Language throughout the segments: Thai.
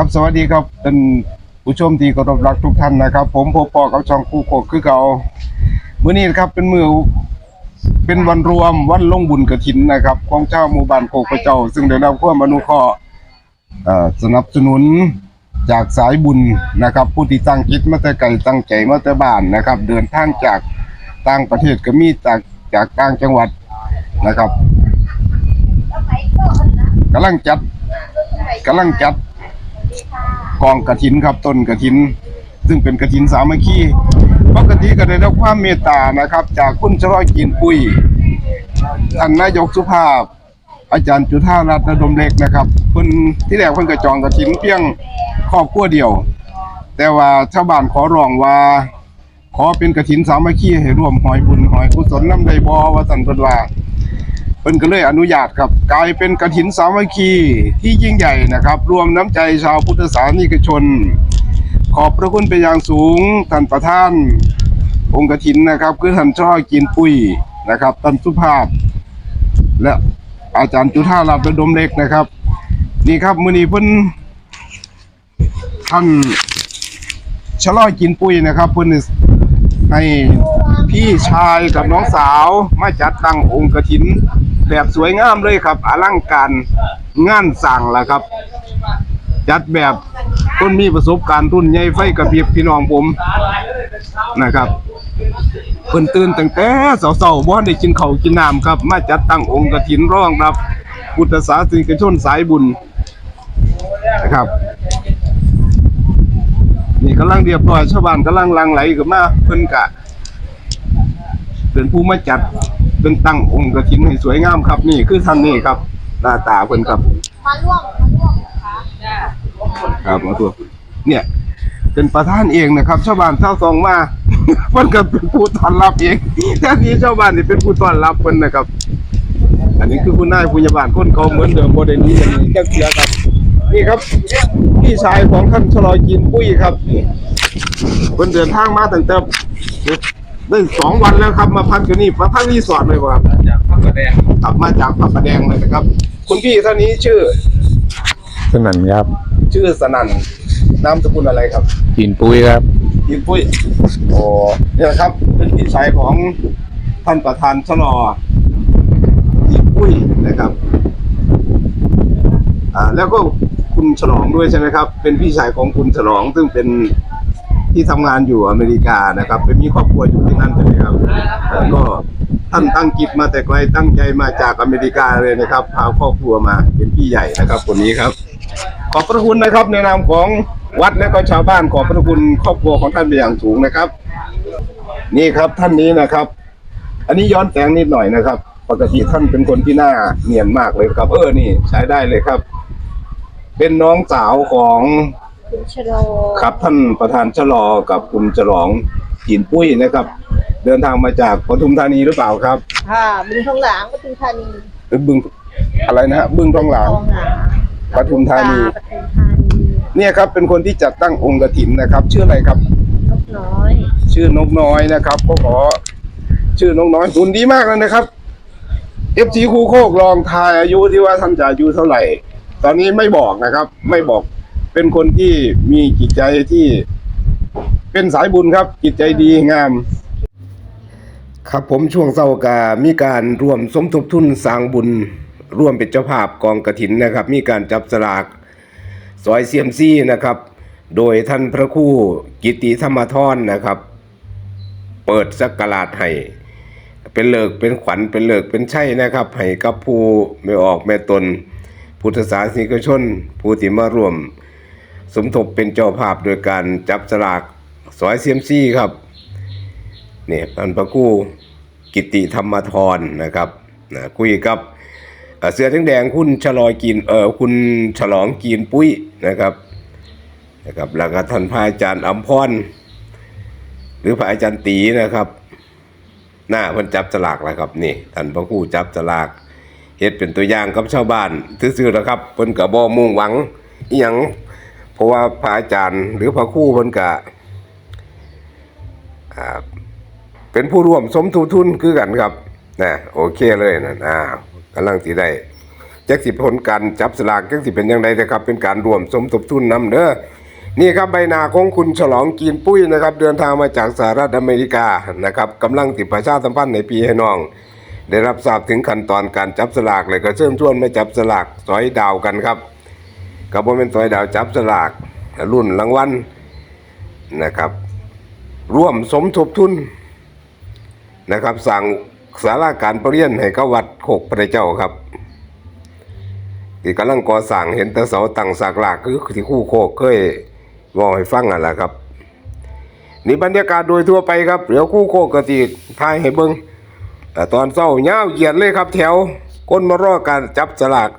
ครับสวัสดีครับเป็นผู้ชมที่เคารพรักทุกท่านนะครับ ผมพบปอกับช่องคู่โคกคือเก่ามื้อนี้นะครับเป็นมือเป็นวันรวมวันลงบุญกระถินนะครับของเจ้าหมู่บ้านโคกพระเจ้า ซึ่งได้รับความอนุเคราะห์เอ่อสนับสนุนจากสายบุญนะครับ ผู้ที่ตั้งจิตมาแต่ไกลตั้งใจมาแต่บ้านนะครับ เดินทางจากต่างประเทศก็มีจากจากต่างจังหวัดนะครับกำลังจัดกำลังจัด กองกระถินครับต้นกระถิน ซึ่งเป็นกระถินสามัคคีปกติก็ได้รับความเมตตานะครับ จากคุณชรอยกินปุ้ยท่านนายกสุภาพ อาจารย์จุธารัตน์ระดมเล็กนะครับเพิ่นที่แรกเพิ่นกระจองกระถินเพียงครอบครัวเดียว แต่ว่าชาวบ้านขอร้องว่า ขอเป็นกระถินสามัคคีให้ร่วมหอยบุญหอยกุศลน้ำใดบ่ว่าสันเพิ่นว่า เพิ่นก็เลยอนุญาตครับกลายเป็นกฐินสามัคคีที่ยิ่งใหญ่นะครับ รวมน้ำใจชาวพุทธศาสนิกชน ขอบพระคุณเป็นอย่างสูงท่านประธาน องค์กฐินนะครับ คือท่านช่อกินปุ้ยนะครับท่านสุภาพ และอาจารย์จุธารับระดมเล็กนะครับ นี่ครับมือนี้เพิ่นท่านชะลอกินปุ้ยนะครับเพิ่นให้ พี่ชายกับน้องสาวมาจัดตั้งองค์กฐิน แบบสวยงามเลยครับอลังการงานสั่งละครับ จัดแบบต้นมีประสบการณ์รุ่นใหญ่ไฟกระพริบพี่น้องผมนะครับเพิ่นตื่นตั้งแต่เสาๆบ่ได้กินข้าวกินน้ำครับ มาจัดตั้งองค์กฐินร้องรับพุทธศาสนิกชนสายบุญนะครับ นี่กำลังเรียบร้อยชาวบ้านกำลังลังไหลกันมาเพิ่นกะ เป็นผู้มาจัดเป็นตั้งองค์กฐินให้สวยงามครับ นี่คือท่านนี่ครับ หน้าตาเพิ่นครับ มาร่วมมาร่วมนะคะครับมาตัวเนี่ย เป็นประธานเองนะครับ ชาวบ้านเท่าซองมา เพิ่นก็เป็นผู้ต้อนรับเองแท้ที่ชาวบ้านนี่เป็นผู้ต้อนรับเพิ่นนะครับ อันนี้คือคุณนายผู้ใหญ่บ้านคนเก่าเหมือนเดิมบ่ได้หนี้อย่างนี้จักเสียครับ นี่ครับพี่ชายของท่านชลอยกินปุ้ยครับนี่เพิ่นเดินทางมาตั้งแต่ ได้สองวันแล้วครับมาพักอยู่นี่มาพักรีสอร์ทเลยบ่ครับจากพระประแดงกลับมาจากพระประแดงเลยนะครับ คุณพี่ท่านนี้ชื่อ สนั่นครับ ชื่อสนั่นนามสกุลอะไรครับกินปุ้ยครับพี่ปุ้ยโอ้เนี่ยนะครับ เป็นพี่ชายของท่านประธานชลอพี่ปุ้ยนะครับอ่าแล้วก็คุณฉลองด้วยใช่ไหมครับ เป็นพี่ชายของคุณฉลองซึ่งเป็น ที่ทำงานอยู่อเมริกานะครับเป็นมีครอบครัวอยู่ที่นั่นใช่ไหมครับแล้วก็ท่านตั้งจิตมาแต่ไกลตั้งใจมาจากอเมริกาเลยนะครับพาครอบครัวมาเป็นพี่ใหญ่นะครับคนนี้ครับ ขอบพระคุณนะครับในนามของวัดและก็ชาวบ้านขอบพระคุณครอบครัวของท่านเป็นอย่างสูงนะครับ นี่ครับท่านนี้นะครับ อันนี้ย้อนแสงนิดหน่อยนะครับ ปกติท่านเป็นคนที่หน้าเนียนมากเลยครับ เออนี่ใช้ได้เลยครับ เป็นน้องสาวของ คุณชโลครับท่านประธานชะลอกับคุณฉลองกินปุ้ยนะครับ เดินทางมาจากปทุมธานีหรือเปล่าครับค่ะบึงทองหลางปทุมธานีหรือบึงอะไรนะฮะบึงทองหลางทองหลางปทุมธานี ปทุมธานีเนี่ยครับเป็นคนที่จัดตั้งองค์กฐินนะครับ ชื่ออะไรครับ นกน้อยชื่อนกน้อยนะครับก็ขอชื่อนกน้อยหุ่นดีมากเลยนะครับเอฟซีคูโคกลองทายอายุที่ว่าท่านจะอายุเท่าไหร่ ตอนนี้ไม่บอกนะครับ ไม่บอก เป็นคนที่มีจิตใจที่เป็นสายบุญครับ จิตใจดีงาม ครับผมช่วงเศร้ากามีการร่วมสมทบทุนสร้างบุญ ร่วมเป็นเจ้าภาพกองกระถินนะครับ มีการจับสลากซอยเซียมซี่นะครับ โดยท่านพระครู่กิติธรรมทรนนะครับ เปิดสักการาดให้เป็นเลิกเป็นขวัญเป็นเลิกเป็นใช่นะครับให้กับผู้ไม่ออกแม่ตน พุทธศาสนิกชน ผู้ที่มาร่วม สมทบเป็นเจ้าภาพโดยการจับสลากซอยเซียมซี่ครับเนี่ยท่านพระคู่กิติธรรมทรนะครับนะคุยกับอ่าเสื้อแดงคุณฉลอยกินเออคุณฉลองกินปุ้ยนะครับนะครับแล้วก็ท่านพระอาจารย์อัมพรหรือพระอาจารย์ตีนะครับ หน้าเพิ่นจับสลากแล้วครับนี่ท่านพระครูจับสลากเฮ็ดเป็นตัวอย่างกับชาวบ้านซื่อๆนะครับเพิ่นก็บ่มุ่งหวังอีหยัง เพราะว่าพระอาจารย์ หรือพระครูเพิ่นก็เป็นผู้ร่วมสมทบทุนคือกันครับนะโอเคเลยนะอ่ากำลังสิได้จักสิผลการจับสลากจักสิเป็นยังไงนะครับ เป็นการรวมสมทบทุนนำเด้อนี่ครับใบนาของคุณฉลองกีนปุ้ยนะครับ เดินทางมาจากสหรัฐอเมริกานะครับกำลังติดประชาสัมพันธ์ในปีให้น้อง ได้รับทราบถึงขั้นตอนการจับสลากเลยก็เชิญชวนมาจับสลากสอยดาวกันครับ กับว่าเป็นสอยดาวจับสลากรุ่นรางวัลนะครับ ร่วมสมทบทุนนะครับสั่งสาราการประเรียนให้กับวัดโคกพระเจ้าครับที่กำลังก่อสร้างเห็นต่เสาตั้งสากหลากคือที่คู่โคกเคยบอกให้ฟังนั่นแหละครับ นี่บรรยากาศโดยทั่วไปครับเดี๋ยวคู่โคกกติทายให้เบิงแต่ตอนเศร้าเงาวเหยียดเลยครับ แถวก้นมารอการจับสลาก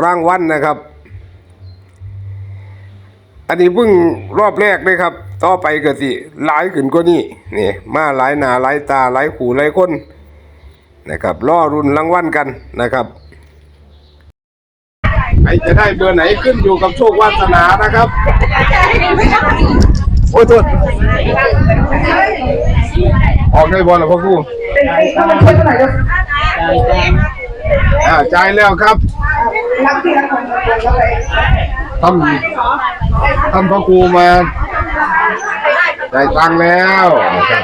รางวัลนะครับ อันนี้เพิ่งรอบแรกเลยครับ ต่อไปก็สิหลายขึ้นกว่านี้นี่มาหลายหนาหลายตาหลายขู่หลายคนนะครับล่อรุนรางวัลกันนะครับใครจะได้เบอร์ไหนขึ้นอยู่กับโชควาสนานะครับ โอ้ยโทษออกได้บอลหรอพ่อครูอ่าจ่ายแล้วครับ ทำทำพ่อครูมาได้ตังค์แล้วนะครับ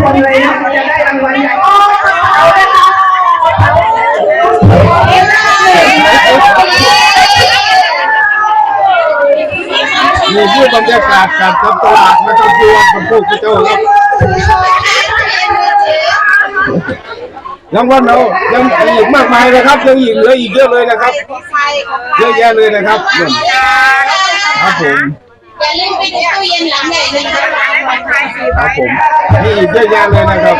คนเลยนะเขาจะได้รางวัลใหญ่ มีผู้ บรรยากาศการจับตลาดนะครับที่วัดพระพุทธเจ้าครับรางวัลเรายังอีกมากมายนะครับยังอีกเหลืออีกเยอะเลยนะครับ เยอะแยะเลยนะครับเนี่ยครับผมอย่าลืมไปดูตู้เย็นหลังใหญ่เลยนะคะครับผมมีอีกเยอะแยะเลยนะครับ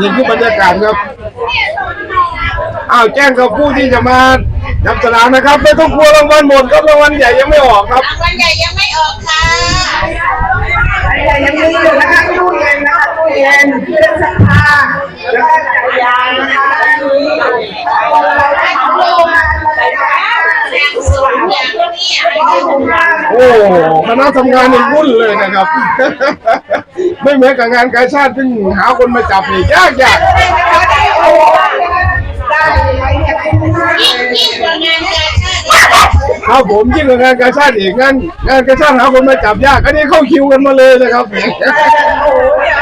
นี่คือบรรยากาศครับอ้าวแจ้งกับผู้ที่จะมาจับสลากนะครับไม่ต้องกลัวรางวัลหมดครับรางวัลใหญ่ยังไม่ออกครับรางวัลใหญ่ยังไม่ออกค่ะใหญ่ยังมีอยู่นะคะตู้เย็นนะคะตู้เย็นเครื่องซักผ้าแล้วก็จักรยานนะคะมีคนเราได้ของโลม โอ้คณะทำงานนี่วุ่นเลยนะครับ ไม่เหมือนกับงานกาชาติซึ่งหาคนมาจับนี่ยากยากได้ไหมยิ่งงานการชาติครับผมยิ่งกว่างานกาชาติอีกงานงานกาชาติหาคนมาจับยากอันนี้เข้าคิวกันมาเลยนะครับโอ้โหเนี่ย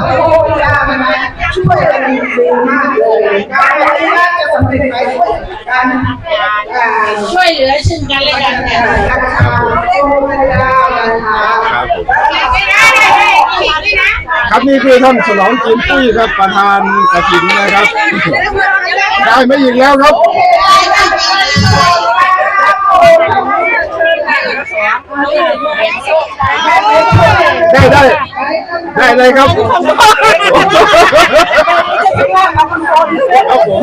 โอ้โหยากนะช่วยกันดีมากเลยการ สำเร็จไปด้วยกันช่วยเหลือซึ่งกันและกันค่ะราคาโอ้พระเจ้านะคะครับครับนี่คือท่านฉลองจีนปุ้ยครับประธานกฐินนะครับ ได้ไม่อีกแล้วครับ ได้ได้ได้เลยครับครับผม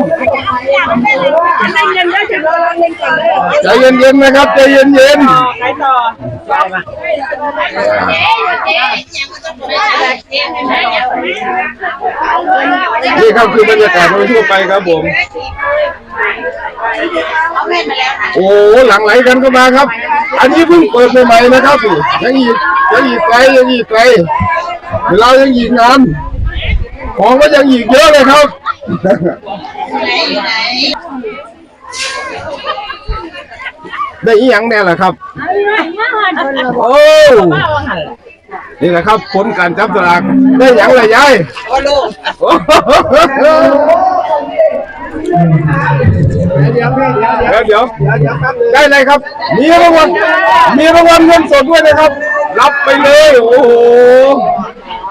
ใจเย็นๆนะครับใจเย็นเยังไม่ต้องไปเจ๊ให้แม่ยังๆนี่ครับคือบรรยากาศโดยทั่วไปครับผมเอาให้มาแล้วค่ะโอ้หลังไหลกันก็มาครับ อันนี้เพิ่งเปิดใหม่ๆนะครับยังอีกยังอีกไกลยังอีกไกลเวลายังอีกนานของก็ยังอีกเยอะเลยครับไหนอยู่ไหนได้อีหยังแน่ล่ะครับ โอ้ นี่แหละครับผลการจับสลากได้หยังละยายโอ้ โหเดี๋ยวเดี๋ยวได้เลยครับ มีรางวัลมีรางวัลเงินสดด้วยนะครับ รับไปเลยโอ้โห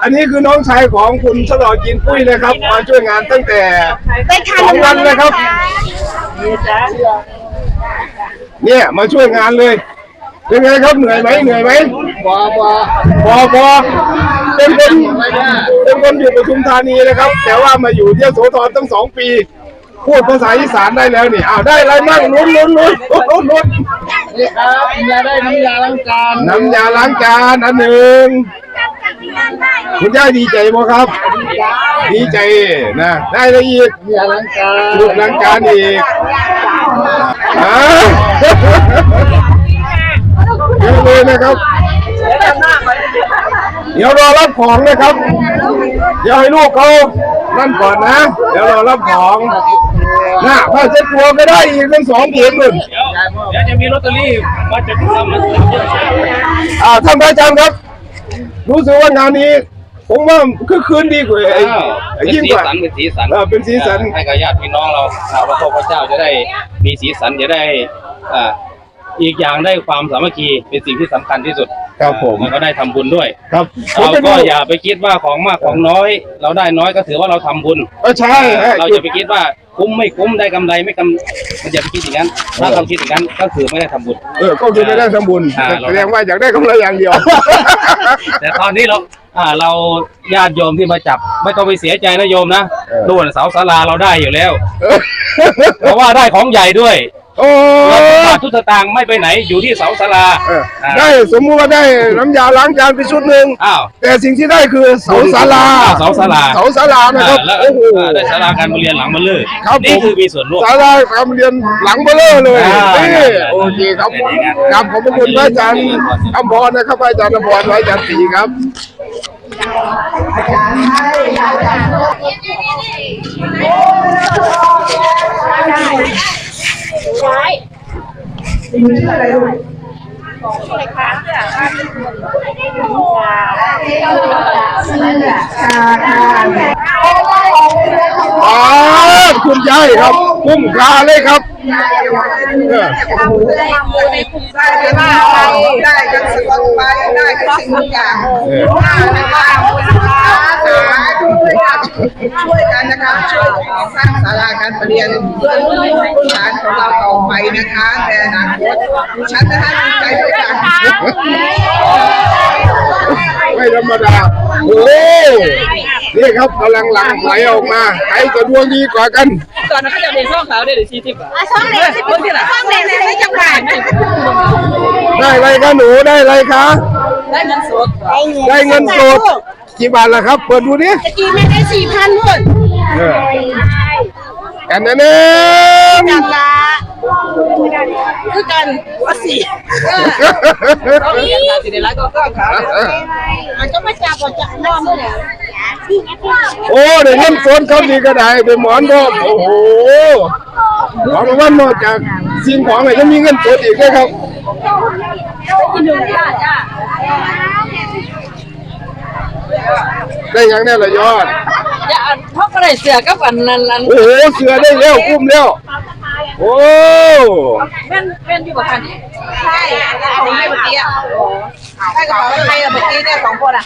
อันนี้คือน้องชายของคุณฉลอกินปุ้ยนะครับมาช่วยงานตั้งแต่สองวันเลยครับเนี่ยมาช่วยงานเลยเป็นไงครับเหนื่อยไหมเหนื่อยไหมบอบอบอบอเป็นคนเป็นคนอยู่ปทุมธานีนะครับ แต่ว่ามาอยู่ที่ยโสธรตั้งสองปี พูดภาษาอีสานได้แล้วนี่อ้าวได้อะไรบ้างลุ้นลุ้นลุ้นลุ้นลุ้นนี่ครับยาได้น้ำยาล้างจานน้ำยาล้างจานอันหนึ่งคุณย่าดีใจไหมครับ ดีใจนะได้อะไรอีกยาล้างจานลูกล้างจานอีกอ่าเยอะเลยนะครับเดี๋ยวรอรับของนะครับ เดี๋ยวให้ลูกเขานั่นก่อนนะ เดี๋ยวรอรับของ น่ะผ้าเช็ดตัวก็ได้อีกทั้งสองเข็มเลยเดี๋ยวจะมีลอตเตอรี่มาจากทำมันอ่าท่านพระอาจารย์ครับ รู้สึกว่างานนี้ ผมว่าคือคืนดีกว่าไอ้ไอ้เป็นยิ่งสีกว่า สันเป็นสีสันเออเป็นสีสัน ให้กับญาติพี่น้องเราชาวพระโพพระเจ้าจะได้มีสีสันจะได้อ่าอีกอย่างได้ความสามัคคีเป็นสิ่งที่สำคัญที่สุดครับผมแล้วก็ได้ทำบุญด้วยครับผมเราเป็นก็อย่าไปคิดว่าของมากของน้อย เราได้น้อยก็ถือว่าเราทำบุญ เออใช่ฮะเราจะไปคิดว่า คุ้มไม่คุ้มได้กำไรไม่กำมันอย่าไปคิดอย่างนั้น ถ้าเราคิดอย่างนั้นก็คือไม่ได้ทำบุญ เออก็คือไม่ได้ทำบุญอ่า แสดงว่าอยากได้กำไรอย่างเดียว แต่ตอนนี้เราอ่าเราญาติโยมที่มาจับ ไม่ต้องไปเสียใจนะโยมนะเออนู่นเสาศาลาเราได้อยู่แล้ว เพราะว่าได้ของใหญ่ด้วย โอ้เราบาททุกสตางค์ไม่ไปไหนอยู่ที่เสาศาลาเอออ่าได้สมมุติว่าได้น้ำยาล้างจานไปชุดหนึ่งอ้าว แต่สิ่งที่ได้คือเสาศาลาเสาศาลา เสาศาลานะครับอ่าแล้วโอ้โห อ่าได้ศาลาการเรียนหลังมันเลยครับนี่ผม คือมีส่วนร่วม ศาลาการเรียนหลังเบลอเลยอ่านี่อ่าโอเคครับเป็นอย่างนั้นครับขอบพระคุณพระอาจารย์อภรนะครับพระอาจารย์อภรพระอาจารย์ตีครับ อ๋อคุณยายครับ คุ้มค่าเลยครับ เออได้ไปบ้าไปได้กันสกอตไปได้กันสิ่งทุกอย่างเออได้ไปบ้าสาธุเลยครับช่วยกันนะคะช่วยสร้างศาลาการประเรียนเพื่อรุ่นลูกหลานของเราต่อไปนะคะในอนาคตฉันนะคะดีใจด้วยกัน ไม่ธรรมดา โอ้นี่ครับกำลังหลังไหลออกมาใครจะดวงดีกว่ากัน ตอนนั้นก็จะเป็นช่องขาวได้หรือสี่สิบอะช่องเด็กช่องเด็กช่องเด็กไม่จังหวัดได้อะไรคะหนูได้อะไรคะได้เงินสดได้เงินสดกี่บาทล่ะครับ เปิดดูดิตะกี้แม่ได้สี่พันนู่นเออกันนะเน่กันละ คือกันว่าสี่เราเรียนการสิเดรัตก็ก็ขาวอาจจะมาจับว่าจะนอนเลยโอ้เดี๋ยวเงินสดเขาดีก็ได้เป็นหมอนก็โอ้โหของรางวัลนอกจากสิ่งของอะไรจะมีเงินสดอีกด้วยครับได้ยังได้ละยอดอย่าเพราะอะไรเสือกับอันนั้นอันโอ้โหเสือได้แล้วคุ้มแล้ว โอ้แม่นแม่นอยู่กับคันนี้ใช่ของให้เมื่อกี้อะให้กระเป๋าใครอะเมื่อกี้เนี่ยสองคนอะ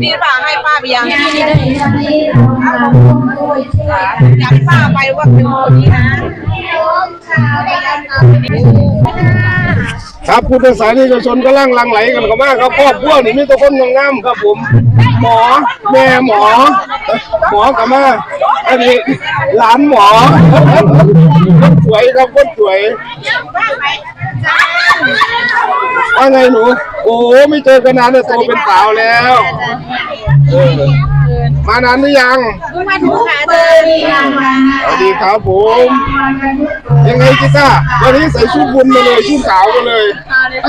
พี่ป้าให้ป้าไปยังอยากให้ป้าไปว่าเป็นคนนี้นะครับพุทธศาสนิกชนก็ล่างหลังไหลกันเข้ามาครับครอบครัวนี่มีแตัวคนงามๆครับผม หมอแม่หมอ หมอกลับมา อันนี้หลานหมอคนสวยครับคนสวยว่าไงหนู โอ้ไม่เจอกันนานเลยโตเป็นสาวแล้วเออมานานหรือยังมาถูกหาเจอสวัสดีครับผม ยังไงจิต้าวันนี้ใส่ชุดบุญมาเลยชุดขาวมาเลยอันที่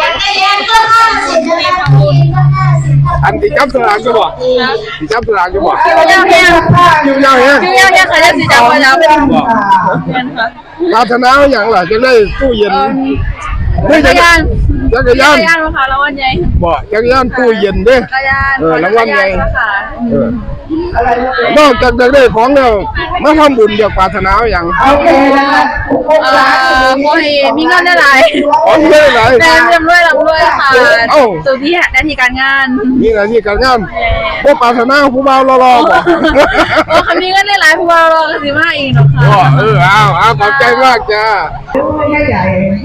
จับสลากจะบอกที่จับสลากจะบอกยังยังคิวยา วเนี่ยยังยังยังค่ะจะสิจับไว้แล้วเป็นบอกปรารถนาอย่างไรจะได้ตู้เย็นไม่จักรยานจักรยานจักรยานมาค่ะแล้ววันใหญ่บอกจักรยานตู้เย็นเด้จักรยานเออรางวัลใหญ่ค่ะเออ นอกจากจะได้ของแล้วมาทำบุญอยากปรารถนาอย่างโอเอ่อขอให้ยมีเงินได้หลายของเยอะหลายแม่เรียบร้อยร่ำรวยค่ะสุดที่หน้าที่การงานนี่หนะที่การงานพวกปรารถนาผู้บ่าวรอๆบอกโอ้คำนี้เงินได้หลายพวกเราเราก็สิมาอีกเนาะค่ะเออเอาเอาขอบใจมากจ้า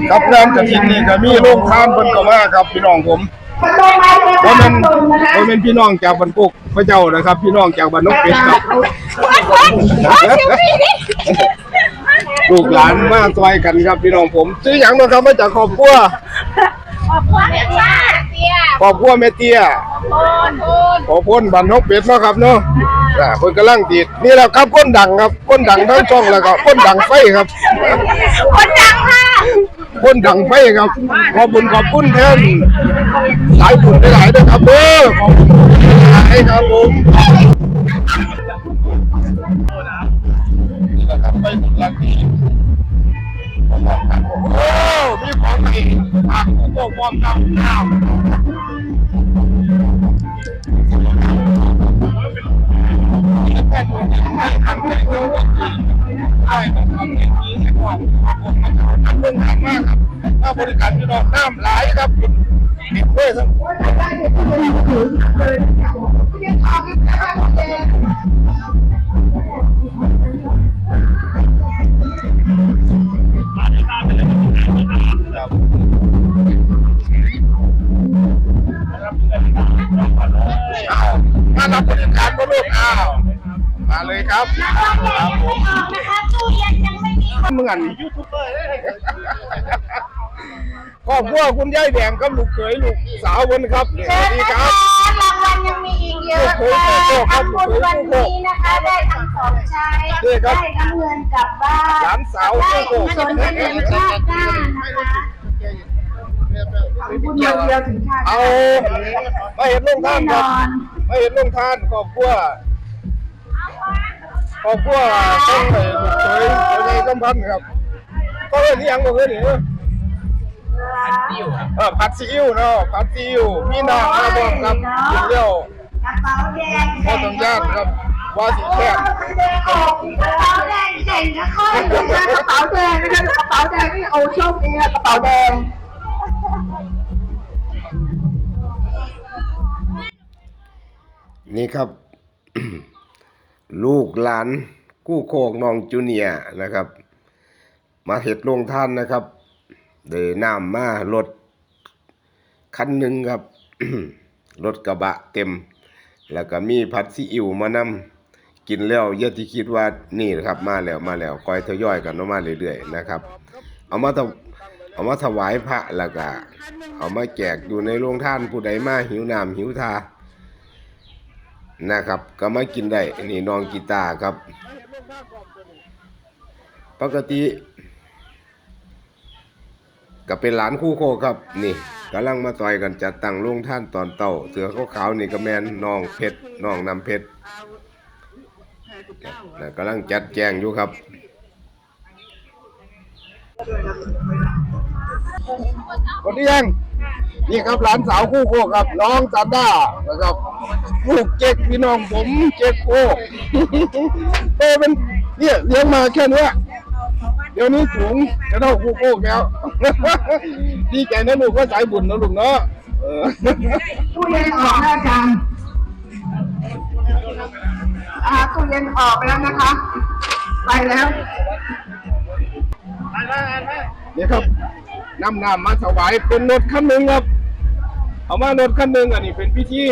ครับงานกระถินนี่ก็มีโรงทานเพิ่นก็มาครับพี่น้องผม บ่แม่นบ่แม่นพี่น้องจากบ้านกุกพระเจ้านะครับ พี่น้องจากบ้านนกเป็ดครับลูกหลานมาซอยกันครับพี่น้องผมซื้อหยังมาครับมาจากครอบครัวเนี่ยเตี้ยครอบครัวแม่เตี้ย โอนโอนขอพ้นบ้านนกเป็ดเนาะครับเนาะอ่าคนกำลังดีดนี่แหละครับคนดังครับคนดังทั้งช่องแล้วก็คนดังไฟครับ คนดังค่ะ คนดังไฟครับ ขอบคุณขอบคุณแทนหลายบุญหลายด้วยครับเด้อขอบคุณหลายครับผมนี่แหละครับไฟบุญรักดีโอ้มีของดีผักโอ้พร้อมกับข้าว ใช่ครับทำเห็นดีให้ความขอบคุณนะครับขอบคุณมากครับถ้าบริการพี่น้องน้ำหลายครับเห็นด้วยครับมารับบริการก็ลูกอ้าว มาเลยครับครับผมออกนะคะตู้เย็นยังไม่มีเหมือนยูทูบเบอร์ครอบครัวคุณยายแดงกับลูกเขยลูกสาวคนครับสวัสดีครับรางวัลยังมีอีกเยอะค่ะทำบุญวันนี้นะคะได้ทั้งของใช้ได้ทั้งเงินกลับบ้านหลานสาวได้โอ้โหส่วนเงินชาติหน้านะคะบุญวันเดียวถึงชาติเอาไม่เห็นลงท่านครับไม่เห็นลงท่านครอบครัว ครอบครัวต้องไปลูกเขยเดี๋ยวในกำพันครับก็เลยนี่ยังบ่เคยเห็นเออผัดซีอิ๊วเนาะผัดซีอิ๊วมีน้ำมาบอกครับกินเร็วกระเป๋าแดงพอต้องญาติครับว่าสิแค่กระเป๋าแดงเจ๋งนะค่อยกระเป๋าแดงไม่ใช่กระเป๋าแดงนี่โอ้โชคดีอะกระเป๋าแดงนี่ครับ ลูกหลานกู้โคกน้องจูเนียนะครับ มาเห็ดลงท่านนะครับเดน้ำมารถคันหนึ่งครับรถกระบะเต็ม แล้วก็มีผัดซีอิ๊วมานำกินแล้วอย่าที่คิดว่านี่นะครับ มาแล้วมาแล้วคอยทยอยกันมาเรื่อยๆนะครับ เอามาถวเอามาถวายพระแล้วก็เอามาแจกอยู่ในโรงท่านผู้ใดมาหิวน้ำหิวทา นะครับ ก็มากินได้นี่น้องกีตาร์ครับ ปกติก็เป็นหลานคู่โคครับ นี่กำลังมาต่อยกันจัดตั้งโรงท่านตอนเต่าเสือขาวๆนี่ก็แมนน้องเพชรน้องนำเพชรนะกำลังจัดแจงอยู่ครับคนนี้ยัง นี่ครับหลานสาวคู่โคครับน้องซาด้านะครับลูกเจ๊กพี่น้องผมเจ๊กโคโตเป็นเนี่ยเลี้ยงมาแค่เนี้ยเดี๋ยวนี้สูงจะเท่าคู่โคแล้วดีใจนะลูกก็สายบุญนะลูกเนาะเออตู้เย็นออกแล้วอาจารย์อ่าตู้เย็นออกไปแล้วนะคะ ไปแล้วเนี่ยครับนำน้ำมาถวายเป็นรถคันหนึ่งครับ เอามารถคันหนึ่งอันนี้เป็นพิธี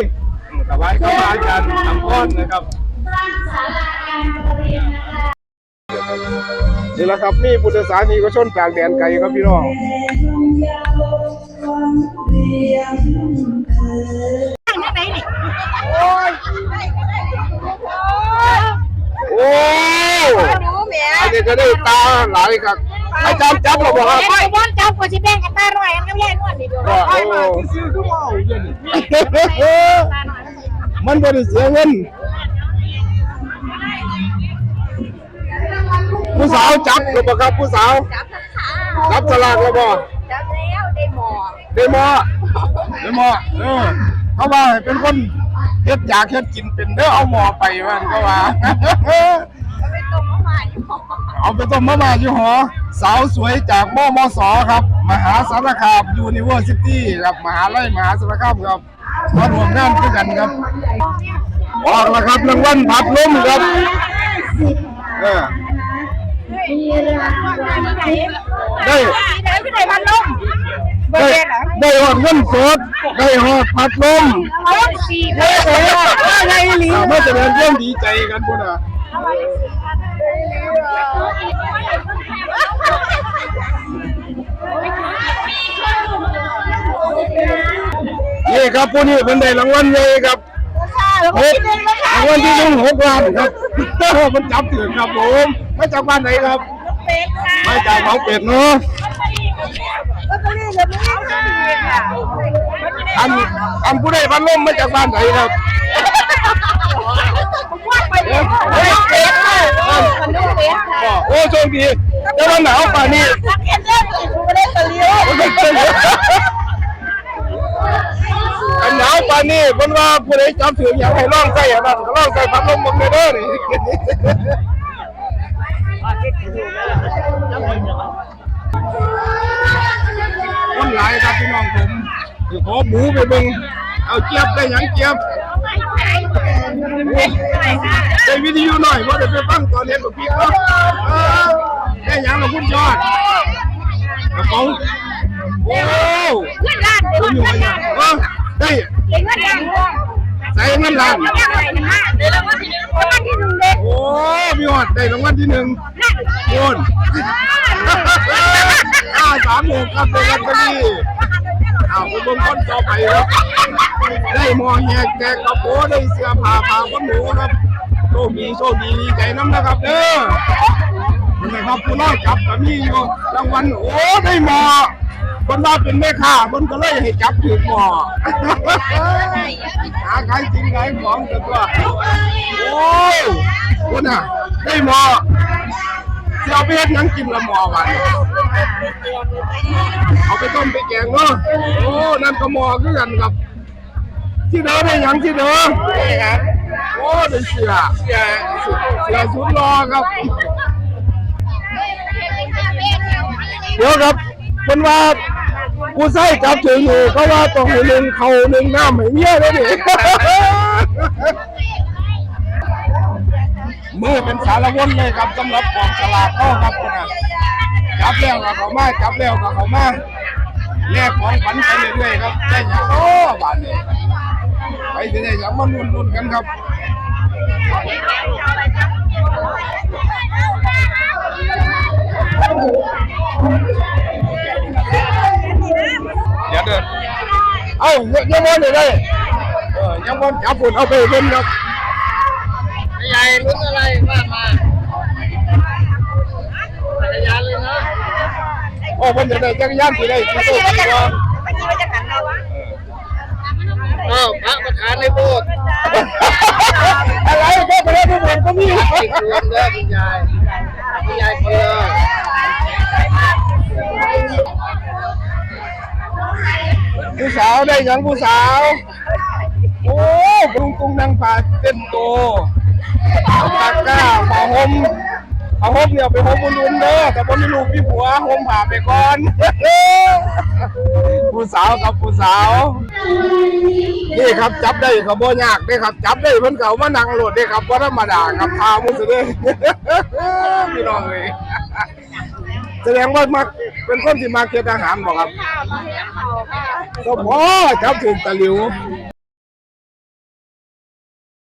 อืมถวายเข้ามาอาจารย์ทำก้อนนะครับศาลาการประเรียนนะคะนี่แหละครับนี่พุทธศาสนิกชนจากแดนไกลครับพี่น้องโอ้รู้แม่อันนี้ก็ได้ตาหลายครับ อาจารย์จับหรอบอกครับไอ้บ้านจับกูสิแบ่งกันตาหน่อยกันก็แย่นวดนี่ดูก็โอ้มันบริเสียเงินผู้สาวจับหรือเปล่าครับผู้สาวจับสลากหรือเปล่าจับแล้วได้หมอเดมอเดมอเออเขาว่าให้เป็นคนเฮ็ดอยากเฮ็ดกินเป็นเด้อเอาหมอไปว่าเขาว่าไปต้ มมะม่าอยู่เอาไปต้มมะม่าอยู่หอ สาวสวยจากมมสครับ มหาสารคามยูนิเวอร์ซิตี้ครับมหาลัยมหาสารคามครับมาร่วมงานด้วยกันครับออกแล้วครับรางวัลพัดลมครับเออได้ได้ที่ไหนมันลมได้ได้หอดเงินสดได้หอดพัดลมลมสี่เลยไงลีสามารถจะเรียนเรื่องดีใจกันพุ่นอะ นี่ครับผู้นี้เป็นได้รางวัลใหญ่ครับหกรางวัลที่หนึ่งหกล้านครับมันจับถึงครับผมมาจากบ้านไหนครับเป็ดค่ะมาจากหนองเป็ดเนาะลอตเตอรี่เดี๋ยวนี้ค่ะอันอันผู้ใดพันลมมาจากบ้านไหนครับว่าไป เลยเป็ดค่ะมันนุ่มเป็ดค่ะโอ้โชคดีแต่ว่าหนาวป่านนี้นักเอ็นเล่นกูไม่ได้เลียนหนาวป่านนี้เพิ่นว่าผู้ใดจับถืออย่ากให้ลองใส่อันนั้นก็ลองใส่พัดลมมึงเด้อนี่คนหลายครับพี่น้องผมขอหมูไปเบิ่งเอาเจี๊ยบได้ยังเจี๊ยบ ได้วิทยุหน่อยว่าจะไปฟังตอนเรียนกับพี่เขาเออได้ยังกับคุณยอดกระเป๋าโอ้เงินล้านเดี๋ยอยู่เงินนยัล้านเออได้เงินล้านใส่เงินล้านเงินล้านนะเดี๋ยวรางวัลที่หนึ่งโอ้พี่หอดได้รางวัลที่หนึ่งนั่นโอนห้าสามหกครับเป็นลอตเตอรี่อ้าวคุณบิ่งคนต่อไปครับ ได้หมอแหกแจกกระโปรงได้เสื้อผ้าผ้าขนหนูครับโชคดีโชคดีดีใจน้ำนะครับเด้อนี่ครับผู้น้อยจับกับมีอยู่รางวัลโอ้ได้หมอคนว่าเป็นแม่ค้าคนก็เลยให้จับถือหมอหาขายจริงขายของกันตัวโอ้ยคุณอะ ได้หมอเสียวไปเฮ็ดหยังกินละหมอวันเอาไปต้มไปแกงเนาะโอ้นั่นก็หมอคือกันครับ ที่เด้อได้หยังที่เด้อครับโอ้ได้เสียเสียเสียสุดรอครับ เดี๋ยวครับเป็นว่ากูใส่จับถึงอยู่เพราะว่าต้องให้หนึ่งเขาหนึ่งน้ำให้เมียแล้วนี่มือเป็นสารวนเลยครับสำหรับกองสลากเข้าครับคุณนะจับแล้วก็เขามาจับแล้วก็เขามาแลกของขวัญไปเรื่อยๆครับได้หยังโอ้บาทนี้ ไปที่ไหนยังมาลุ้นๆกันครับอย่าเดินเอ้ายังบอลอยู่เลยเออยังบอลจับฝุ่นเอาไปเพิ่นครับใหญ่ลุ้นอะไรว่ามาจักรยานเลยนะโอ้เพิ่นจะได้จักรยานสิได้สิโตสิว่าเมื่อกี้มาจากไหนเราวะ อ้าวพระประธานในโบสถ์อะไรก็ไปได้ทุกคนก็มีอีกรวมเด้อคุณยายคุณยายเพิ่มผู้สาวได้ยังผู้สาว โอ้ปรุงตุงนางฟ้าเต็มโตปากก้าหมอหมเอาหมเดียวไปหมบุญรุนเด้อแต่บ่มีลูกมีผัวหมผ่าไปก่อน ผู้สาวกับผู้สาว นี่ครับจับได้กับบ่ยากเด้ครับ จับได้เพิ่นเก่ามานั่งโหลดเด้ครับบ่ธรรมดาครับพามุสเด้อพี่น้องเอ้ยแสดงว่ามักเป็นคนที่มาเก็บอาหารบ่ครับก็พอจับถึงตะหลิว